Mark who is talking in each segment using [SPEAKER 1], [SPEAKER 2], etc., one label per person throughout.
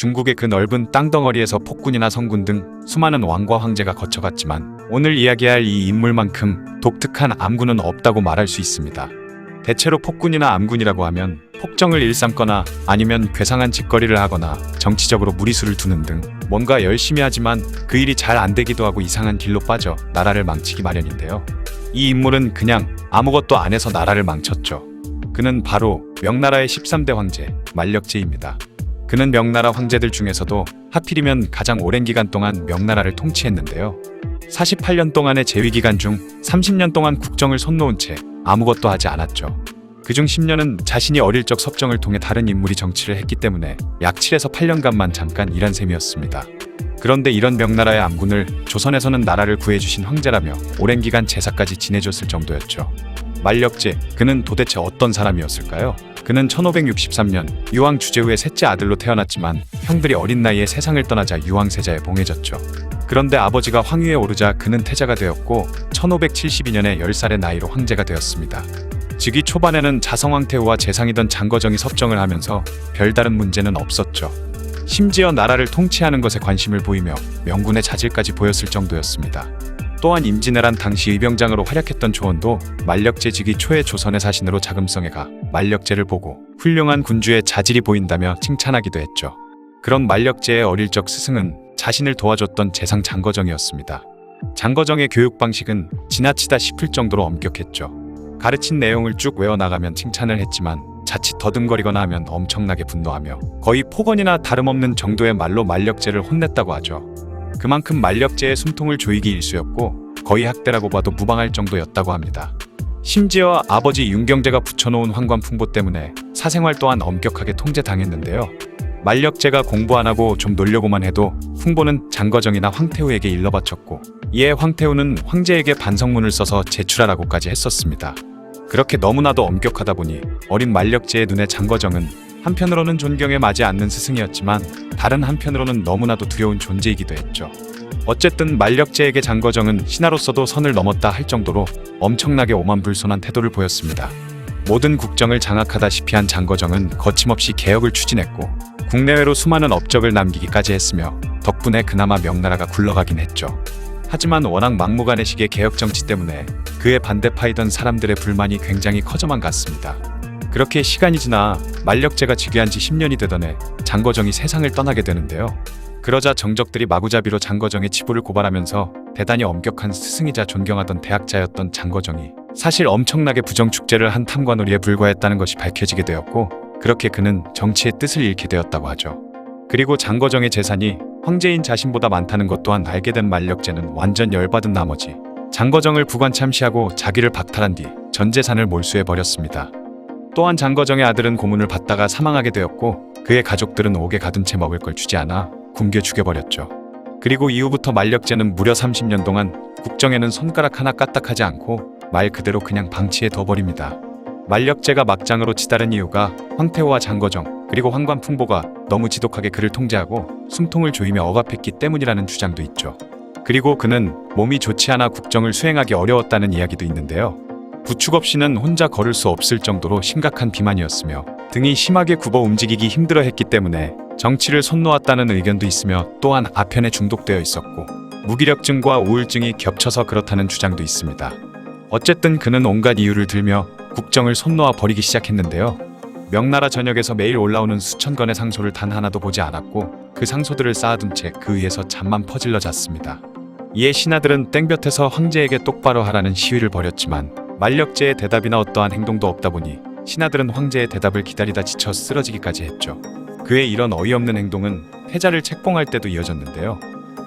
[SPEAKER 1] 중국의 그 넓은 땅덩어리에서 폭군이나 성군 등 수많은 왕과 황제가 거쳐갔지만 오늘 이야기할 이 인물만큼 독특한 암군은 없다고 말할 수 있습니다. 대체로 폭군이나 암군이라고 하면 폭정을 일삼거나 아니면 괴상한 짓거리를 하거나 정치적으로 무리수를 두는 등 뭔가 열심히 하지만 그 일이 잘 안 되기도 하고 이상한 길로 빠져 나라를 망치기 마련인데요. 이 인물은 그냥 아무것도 안 해서 나라를 망쳤죠. 그는 바로 명나라의 13대 황제 만력제입니다. 그는 명나라 황제들 중에서도 하필이면 가장 오랜 기간 동안 명나라를 통치했는데요. 48년 동안의 재위 기간 중 30년 동안 국정을 손 놓은 채 아무것도 하지 않았죠. 그중 10년은 자신이 어릴 적 섭정을 통해 다른 인물이 정치를 했기 때문에 약 7에서 8년간만 잠깐 일한 셈이었습니다. 그런데 이런 명나라의 암군을 조선에서는 나라를 구해주신 황제라며 오랜 기간 제사까지 지내줬을 정도였죠. 만력제, 그는 도대체 어떤 사람이었을까요? 그는 1563년 유황 주제후의 셋째 아들로 태어났지만 형들이 어린 나이에 세상을 떠나자 유황세자에 봉해졌죠. 그런데 아버지가 황위에 오르자 그는 태자가 되었고 1572년에 10살의 나이로 황제가 되었습니다. 즉위 초반에는 자성왕태후와 재상이던 장거정이 섭정을 하면서 별다른 문제는 없었죠. 심지어 나라를 통치하는 것에 관심을 보이며 명군의 자질까지 보였을 정도였습니다. 또한 임진왜란 당시 의병장으로 활약했던 조원도 만력제 즉위 초의 조선의 사신으로 자금성에 가 만력제를 보고 훌륭한 군주의 자질이 보인다며 칭찬하기도 했죠. 그런 만력제의 어릴 적 스승은 자신을 도와줬던 재상 장거정이었습니다. 장거정의 교육 방식은 지나치다 싶을 정도로 엄격했죠. 가르친 내용을 쭉 외워나가면 칭찬을 했지만 자칫 더듬거리거나 하면 엄청나게 분노하며 거의 폭언이나 다름없는 정도의 말로 만력제를 혼냈다고 하죠. 그만큼 만력제의 숨통을 조이기 일쑤였고 거의 학대라고 봐도 무방할 정도였다고 합니다. 심지어 아버지 윤경제가 붙여놓은 황관 풍보 때문에 사생활 또한 엄격하게 통제당했는데요. 만력제가 공부 안 하고 좀 놀려고만 해도 풍보는 장거정이나 황태후에게 일러바쳤고 이에 황태후는 황제에게 반성문을 써서 제출하라고까지 했었습니다. 그렇게 너무나도 엄격하다 보니 어린 만력제의 눈에 장거정은 한편으로는 존경에 맞지 않는 스승이었지만 다른 한편으로는 너무나도 두려운 존재이기도 했죠. 어쨌든 만력제에게 장거정은 신하로서도 선을 넘었다 할 정도로 엄청나게 오만불손한 태도를 보였습니다. 모든 국정을 장악하다시피 한 장거정은 거침없이 개혁을 추진했고 국내외로 수많은 업적을 남기기까지 했으며 덕분에 그나마 명나라가 굴러가긴 했죠. 하지만 워낙 막무가내식의 개혁 정치 때문에 그의 반대파이던 사람들의 불만이 굉장히 커져만 갔습니다. 그렇게 시간이 지나 만력제가 즉위한 지 10년이 되던 해 장거정이 세상을 떠나게 되는데요. 그러자 정적들이 마구잡이로 장거정의 치부를 고발하면서 대단히 엄격한 스승이자 존경하던 대학자였던 장거정이 사실 엄청나게 부정축제를 한 탐관오리에 불과했다는 것이 밝혀지게 되었고 그렇게 그는 정치의 뜻을 잃게 되었다고 하죠. 그리고 장거정의 재산이 황제인 자신보다 많다는 것 또한 알게 된 만력제는 완전 열받은 나머지 장거정을 부관 참시하고 자기를 박탈한 뒤 전 재산을 몰수해 버렸습니다. 또한 장거정의 아들은 고문을 받다가 사망하게 되었고 그의 가족들은 옥에 가둔 채 먹을 걸 주지 않아 굶겨 죽여버렸죠. 그리고 이후부터 만력제는 무려 30년 동안 국정에는 손가락 하나 까딱하지 않고 말 그대로 그냥 방치해 둬버립니다. 만력제가 막장으로 치달은 이유가 황태호와 장거정 그리고 황관풍보가 너무 지독하게 그를 통제하고 숨통을 조이며 억압했기 때문이라는 주장도 있죠. 그리고 그는 몸이 좋지 않아 국정을 수행하기 어려웠다는 이야기도 있는데요. 부축 없이는 혼자 걸을 수 없을 정도로 심각한 비만이었으며 등이 심하게 굽어 움직이기 힘들어 했기 때문에 정치를 손 놓았다는 의견도 있으며 또한 아편에 중독되어 있었고 무기력증과 우울증이 겹쳐서 그렇다는 주장도 있습니다. 어쨌든 그는 온갖 이유를 들며 국정을 손 놓아 버리기 시작했는데요. 명나라 전역에서 매일 올라오는 수천 건의 상소를 단 하나도 보지 않았고 그 상소들을 쌓아둔 채 그 위에서 잠만 퍼질러 잤습니다. 이에 신하들은 땡볕에서 황제에게 똑바로 하라는 시위를 벌였지만 만력제의 대답이나 어떠한 행동도 없다 보니 신하들은 황제의 대답을 기다리다 지쳐 쓰러지기까지 했죠. 그의 이런 어이없는 행동은 태자를 책봉할 때도 이어졌는데요.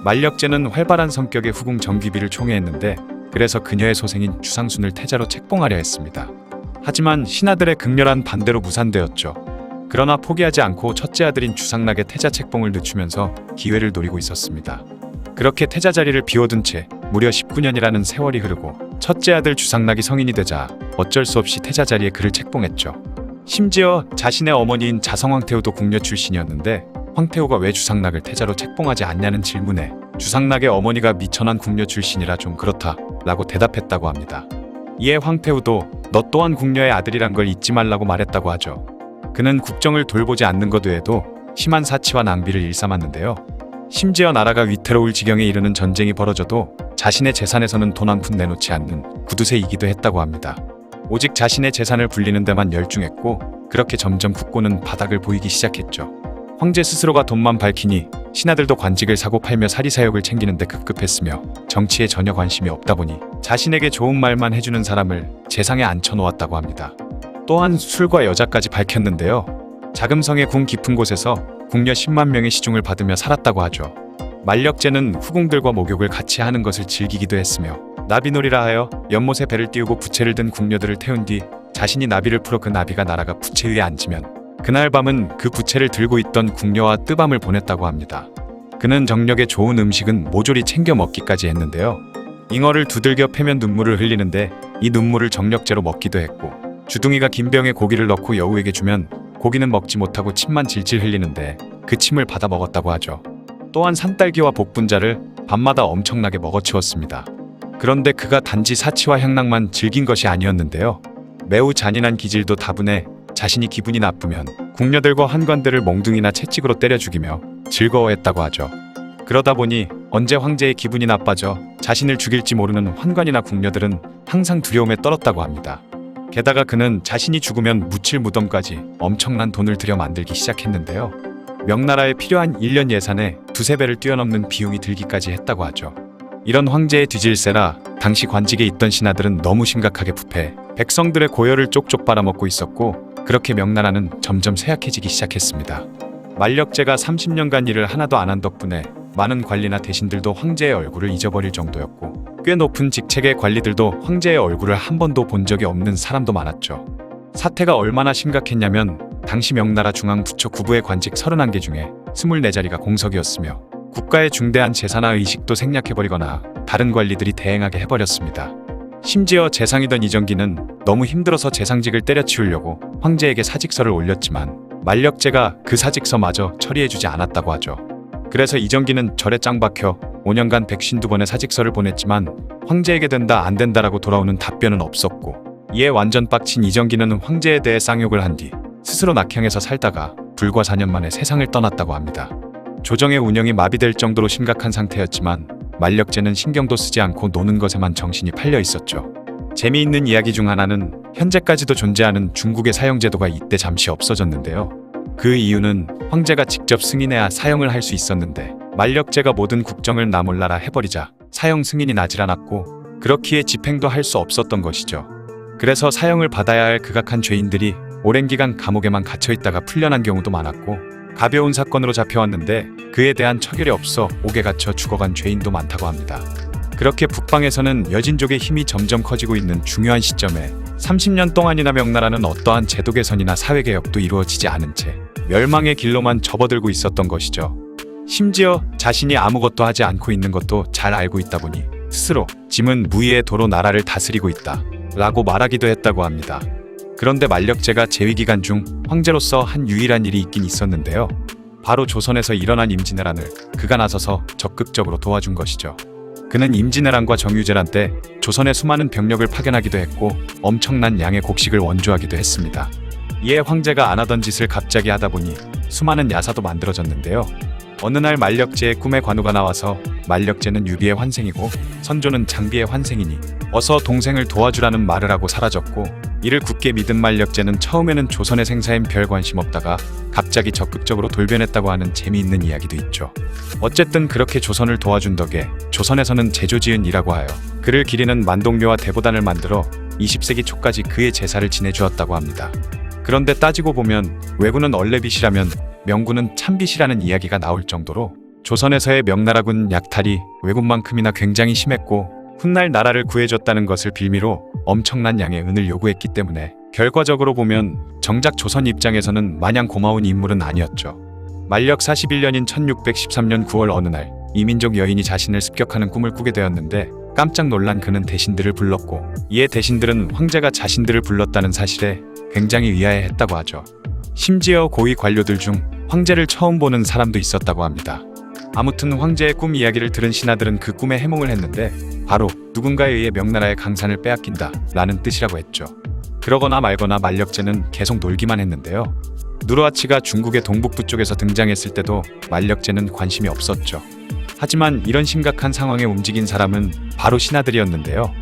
[SPEAKER 1] 만력제는 활발한 성격의 후궁 정귀비를 총애했는데 그래서 그녀의 소생인 주상순을 태자로 책봉하려 했습니다. 하지만 신하들의 극렬한 반대로 무산되었죠. 그러나 포기하지 않고 첫째 아들인 주상락의 태자 책봉을 늦추면서 기회를 노리고 있었습니다. 그렇게 태자 자리를 비워둔 채 무려 19년이라는 세월이 흐르고 첫째 아들 주상락이 성인이 되자 어쩔 수 없이 태자 자리에 그를 책봉했죠. 심지어 자신의 어머니인 자성황태후도 궁녀 출신이었는데 황태후가 왜 주상락을 태자로 책봉하지 않냐는 질문에 주상락의 어머니가 미천한 궁녀 출신이라 좀 그렇다 라고 대답했다고 합니다. 이에 황태후도 너 또한 궁녀의 아들이란 걸 잊지 말라고 말했다고 하죠. 그는 국정을 돌보지 않는 것 외에도 심한 사치와 낭비를 일삼았는데요. 심지어 나라가 위태로울 지경에 이르는 전쟁이 벌어져도 자신의 재산에서는 돈 한 푼 내놓지 않는 구두쇠이기도 했다고 합니다. 오직 자신의 재산을 불리는 데만 열중했고 그렇게 점점 국고는 바닥을 보이기 시작했죠. 황제 스스로가 돈만 밝히니 신하들도 관직을 사고 팔며 사리사욕을 챙기는데 급급했으며 정치에 전혀 관심이 없다 보니 자신에게 좋은 말만 해주는 사람을 재상에 앉혀놓았다고 합니다. 또한 술과 여자까지 밝혔는데요. 자금성의 궁 깊은 곳에서 궁녀 10만 명의 시중을 받으며 살았다고 하죠. 만력제는 후궁들과 목욕을 같이 하는 것을 즐기기도 했으며 나비놀이라 하여 연못에 배를 띄우고 부채를 든 궁녀들을 태운 뒤 자신이 나비를 풀어 그 나비가 날아가 부채 위에 앉으면 그날 밤은 그 부채를 들고 있던 궁녀와 뜨밤을 보냈다고 합니다. 그는 정력에 좋은 음식은 모조리 챙겨 먹기까지 했는데요. 잉어를 두들겨 패면 눈물을 흘리는데 이 눈물을 정력제로 먹기도 했고 주둥이가 긴 병에 고기를 넣고 여우에게 주면 고기는 먹지 못하고 침만 질질 흘리는데 그 침을 받아 먹었다고 하죠. 또한 산딸기와 복분자를 밤마다 엄청나게 먹어치웠습니다. 그런데 그가 단지 사치와 향락만 즐긴 것이 아니었는데요. 매우 잔인한 기질도 다분해 자신이 기분이 나쁘면 궁녀들과 한관들을 몽둥이나 채찍으로 때려 죽이며 즐거워했다고 하죠. 그러다 보니 언제 황제의 기분이 나빠져 자신을 죽일지 모르는 환관이나 궁녀들은 항상 두려움에 떨었다고 합니다. 게다가 그는 자신이 죽으면 묻힐 무덤까지 엄청난 돈을 들여 만들기 시작했는데요. 명나라에 필요한 1년 예산에 두세 배를 뛰어넘는 비용이 들기까지 했다고 하죠. 이런 황제의 뒤질세라 당시 관직에 있던 신하들은 너무 심각하게 부패, 백성들의 고열을 쪽쪽 빨아먹고 있었고 그렇게 명나라는 점점 쇠약해지기 시작했습니다. 만력제가 30년간 일을 하나도 안 한 덕분에 많은 관리나 대신들도 황제의 얼굴을 잊어버릴 정도였고 꽤 높은 직책의 관리들도 황제의 얼굴을 한 번도 본 적이 없는 사람도 많았죠. 사태가 얼마나 심각했냐면 당시 명나라 중앙부처 구부의 관직 31개 중에 24자리가 공석이었으며 국가의 중대한 재산화 의식도 생략해버리거나 다른 관리들이 대행하게 해버렸습니다. 심지어 재상이던 이정기는 너무 힘들어서 재상직을 때려치우려고 황제에게 사직서를 올렸지만 만력제가 그 사직서마저 처리해주지 않았다고 하죠. 그래서 이정기는 절에 짱 박혀 5년간 152번의 사직서를 보냈지만 황제에게 된다 안 된다라고 돌아오는 답변은 없었고 이에 완전 빡친 이정기는 황제에 대해 쌍욕을 한 뒤 스스로 낙향에서 살다가 불과 4년 만에 세상을 떠났다고 합니다. 조정의 운영이 마비될 정도로 심각한 상태였지만 만력제는 신경도 쓰지 않고 노는 것에만 정신이 팔려 있었죠. 재미있는 이야기 중 하나는 현재까지도 존재하는 중국의 사형제도가 이때 잠시 없어졌는데요. 그 이유는 황제가 직접 승인해야 사형을 할 수 있었는데 만력제가 모든 국정을 나몰라라 해버리자 사형 승인이 나질 않았고 그렇기에 집행도 할 수 없었던 것이죠. 그래서 사형을 받아야 할 극악한 죄인들이 오랜 기간 감옥에만 갇혀 있다가 풀려난 경우도 많았고 가벼운 사건으로 잡혀왔는데 그에 대한 처결이 없어 옥에 갇혀 죽어간 죄인도 많다고 합니다. 그렇게 북방에서는 여진족의 힘이 점점 커지고 있는 중요한 시점에 30년 동안이나 명나라는 어떠한 제도 개선이나 사회 개혁도 이루어지지 않은 채 멸망의 길로만 접어들고 있었던 것이죠. 심지어 자신이 아무것도 하지 않고 있는 것도 잘 알고 있다 보니 스스로 짐은 무의의 도로 나라를 다스리고 있다 라고 말하기도 했다고 합니다. 그런데 만력제가 재위 기간 중 황제로서 한 유일한 일이 있긴 있었는데요. 바로 조선에서 일어난 임진왜란을 그가 나서서 적극적으로 도와준 것이죠. 그는 임진왜란과 정유재란 때 조선의 수많은 병력을 파견하기도 했고 엄청난 양의 곡식을 원조하기도 했습니다. 이에 황제가 안 하던 짓을 갑자기 하다 보니 수많은 야사도 만들어졌는데요. 어느 날 만력제의 꿈에 관우가 나와서 만력제는 유비의 환생이고 선조는 장비의 환생이니 어서 동생을 도와주라는 말을 하고 사라졌고 이를 굳게 믿은 만력제는 처음에는 조선의 생사엔 별 관심 없다가 갑자기 적극적으로 돌변했다고 하는 재미있는 이야기도 있죠. 어쨌든 그렇게 조선을 도와준 덕에 조선에서는 제조지은이라고 하여 그를 기리는 만동료와 대보단을 만들어 20세기 초까지 그의 제사를 지내주었다고 합니다. 그런데 따지고 보면 왜군은 얼레빗이라면 명군은 참빗이라는 이야기가 나올 정도로 조선에서의 명나라군 약탈이 왜군만큼이나 굉장히 심했고 훗날 나라를 구해줬다는 것을 빌미로 엄청난 양의 은을 요구했기 때문에 결과적으로 보면 정작 조선 입장에서는 마냥 고마운 인물은 아니었죠. 만력 41년인 1613년 9월 어느 날 이민족 여인이 자신을 습격하는 꿈을 꾸게 되었는데 깜짝 놀란 그는 대신들을 불렀고 이에 대신들은 황제가 자신들을 불렀다는 사실에 굉장히 의아해했다고 하죠. 심지어 고위 관료들 중 황제를 처음 보는 사람도 있었다고 합니다. 아무튼 황제의 꿈 이야기를 들은 신하들은 그 꿈에 해몽을 했는데 바로 누군가에 의해 명나라의 강산을 빼앗긴다 라는 뜻이라고 했죠. 그러거나 말거나 만력제는 계속 놀기만 했는데요. 누르하치가 중국의 동북부 쪽에서 등장했을 때도 만력제는 관심이 없었죠. 하지만 이런 심각한 상황에 움직인 사람은 바로 신하들이었는데요.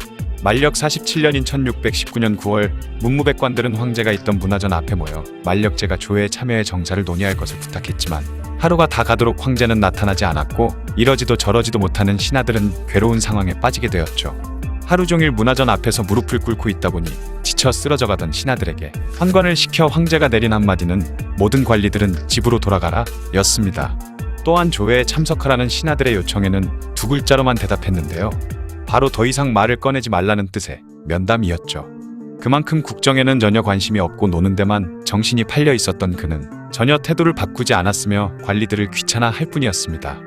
[SPEAKER 1] 만력 47년인 1619년 9월 문무백관들은 황제가 있던 문화전 앞에 모여 만력제가 조회에 참여해 정사를 논의할 것을 부탁했지만 하루가 다 가도록 황제는 나타나지 않았고 이러지도 저러지도 못하는 신하들은 괴로운 상황에 빠지게 되었죠. 하루 종일 문화전 앞에서 무릎을 꿇고 있다 보니 지쳐 쓰러져 가던 신하들에게 환관을 시켜 황제가 내린 한마디는 모든 관리들은 집으로 돌아가라 였습니다. 또한 조회에 참석하라는 신하들의 요청에는 두 글자로만 대답했는데요. 바로 더 이상 말을 꺼내지 말라는 뜻의 면담이었죠. 그만큼 국정에는 전혀 관심이 없고 노는 데만 정신이 팔려 있었던 그는 전혀 태도를 바꾸지 않았으며 관리들을 귀찮아 할 뿐이었습니다.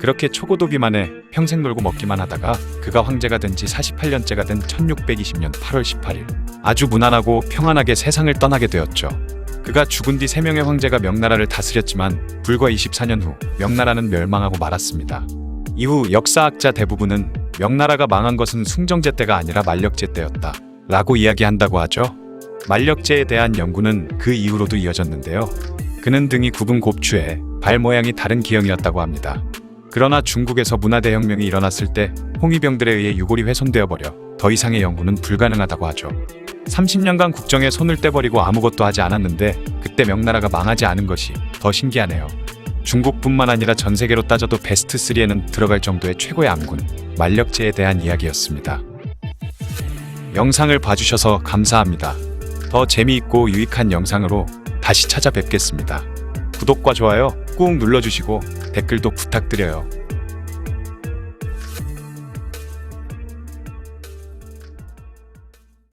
[SPEAKER 1] 그렇게 초고도 비만에 평생 놀고 먹기만 하다가 그가 황제가 된 지 48년째가 된 1620년 8월 18일 아주 무난하고 평안하게 세상을 떠나게 되었죠. 그가 죽은 뒤세 명의 황제가 명나라를 다스렸지만 불과 24년 후 명나라는 멸망하고 말았습니다. 이후 역사학자 대부분은 명나라가 망한 것은 숭정제 때가 아니라 만력제 때였다. 라고 이야기한다고 하죠. 만력제에 대한 연구는 그 이후로도 이어졌는데요. 그는 등이 굽은 곱추에 발 모양이 다른 기형이었다고 합니다. 그러나 중국에서 문화대혁명이 일어났을 때 홍위병들에 의해 유골이 훼손되어 버려 더 이상의 연구는 불가능하다고 하죠. 30년간 국정에 손을 떼버리고 아무것도 하지 않았는데 그때 명나라가 망하지 않은 것이 더 신기하네요. 중국뿐만 아니라 전 세계로 따져도 베스트 3에는 들어갈 정도의 최고의 암군 만력제에 대한 이야기였습니다. 영상을 봐주셔서 감사합니다. 더 재미있고 유익한 영상으로 다시 찾아뵙겠습니다. 구독과 좋아요 꾹 눌러주시고 댓글도 부탁드려요.